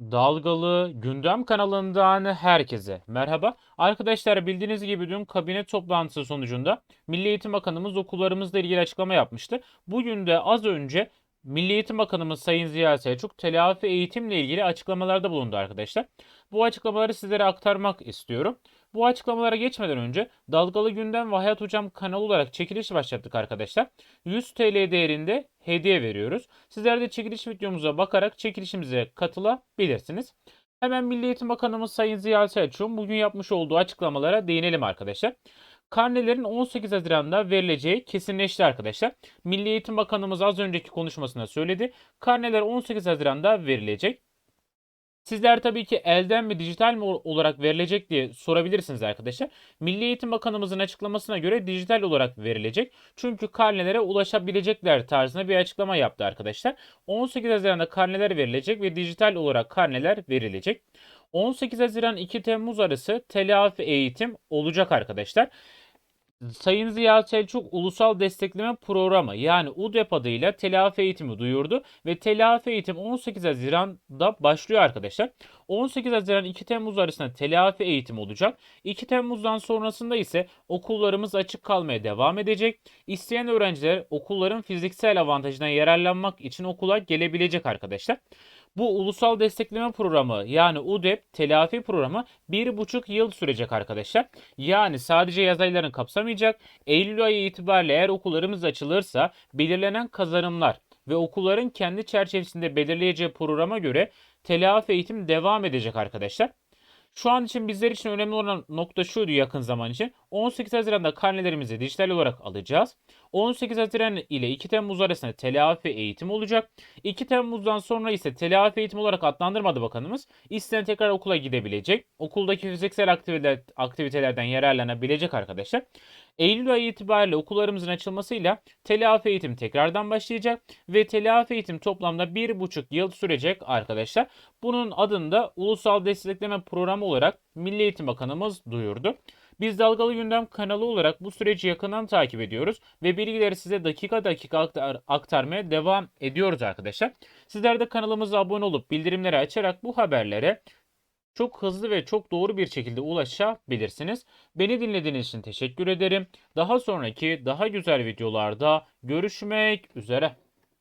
Dalgalı Gündem kanalından herkese merhaba. Arkadaşlar bildiğiniz gibi dün kabine toplantısı sonucunda Milli Eğitim Bakanımız okullarımızla ilgili açıklama yapmıştı. Bugün de az önce Milli Eğitim Bakanımız Sayın Ziya Selçuk telafi eğitimle ilgili açıklamalarda bulundu arkadaşlar. Bu açıklamaları sizlere aktarmak istiyorum. Bu açıklamalara geçmeden önce Dalgalı Gündem ve Hayat Hocam kanalı olarak çekiliş başlattık arkadaşlar. 100 TL değerinde hediye veriyoruz. Sizler de çekiliş videomuza bakarak çekilişimize katılabilirsiniz. Hemen Milli Eğitim Bakanımız Sayın Ziya Selçuk'un bugün yapmış olduğu açıklamalara değinelim arkadaşlar. Karnelerin 18 Haziran'da verileceği kesinleşti arkadaşlar. Milli Eğitim Bakanımız az önceki konuşmasında söyledi. Karneler 18 Haziran'da verilecek. Sizler tabii ki elden mi dijital mi olarak verilecek diye sorabilirsiniz arkadaşlar. Milli Eğitim Bakanımızın açıklamasına göre dijital olarak verilecek. Çünkü karnelere ulaşabilecekler tarzında bir açıklama yaptı arkadaşlar. 18 Haziran'da karneler verilecek ve dijital olarak karneler verilecek. 18 Haziran 2 Temmuz arası telafi eğitim olacak arkadaşlar. Sayın Ziya Selçuk Ulusal Destekleme Programı yani UDEP adıyla telafi eğitimi duyurdu ve telafi eğitim 18 Haziran'da başlıyor arkadaşlar. 18 Haziran 2 Temmuz arasında telafi eğitim olacak. 2 Temmuz'dan sonrasında ise okullarımız açık kalmaya devam edecek. İsteyen öğrenciler okulların fiziksel avantajından yararlanmak için okula gelebilecek arkadaşlar. Bu ulusal destekleme programı yani UDEP telafi programı bir buçuk yıl sürecek arkadaşlar. Yani sadece yaz aylarını kapsamayacak. Eylül ayı itibariyle eğer okullarımız açılırsa belirlenen kazanımlar ve okulların kendi çerçevesinde belirleyeceği programa göre telafi eğitim devam edecek arkadaşlar. Şu an için bizler için önemli olan nokta şuydu yakın zaman için. 18 Haziran'da karnelerimizi dijital olarak alacağız. 18 Haziran ile 2 Temmuz arasında telafi eğitim olacak. 2 Temmuz'dan sonra ise telafi eğitim olarak adlandırmadı bakanımız. İsteyen tekrar okula gidebilecek. Okuldaki fiziksel aktiviteler, aktivitelerden yararlanabilecek arkadaşlar. Eylül ayı itibariyle okullarımızın açılmasıyla telafi eğitim tekrardan başlayacak ve telafi eğitim toplamda 1,5 yıl sürecek arkadaşlar. Bunun adını da Ulusal Destekleme Programı olarak Milli Eğitim Bakanımız duyurdu. Biz Dalgalı Gündem kanalı olarak bu süreci yakından takip ediyoruz ve bilgileri size dakika dakika aktar, aktarmaya devam ediyoruz arkadaşlar. Sizler de kanalımıza abone olup bildirimleri açarak bu haberlere çok hızlı ve çok doğru bir şekilde ulaşabilirsiniz. Beni dinlediğiniz için teşekkür ederim. Daha sonraki daha güzel videolarda görüşmek üzere.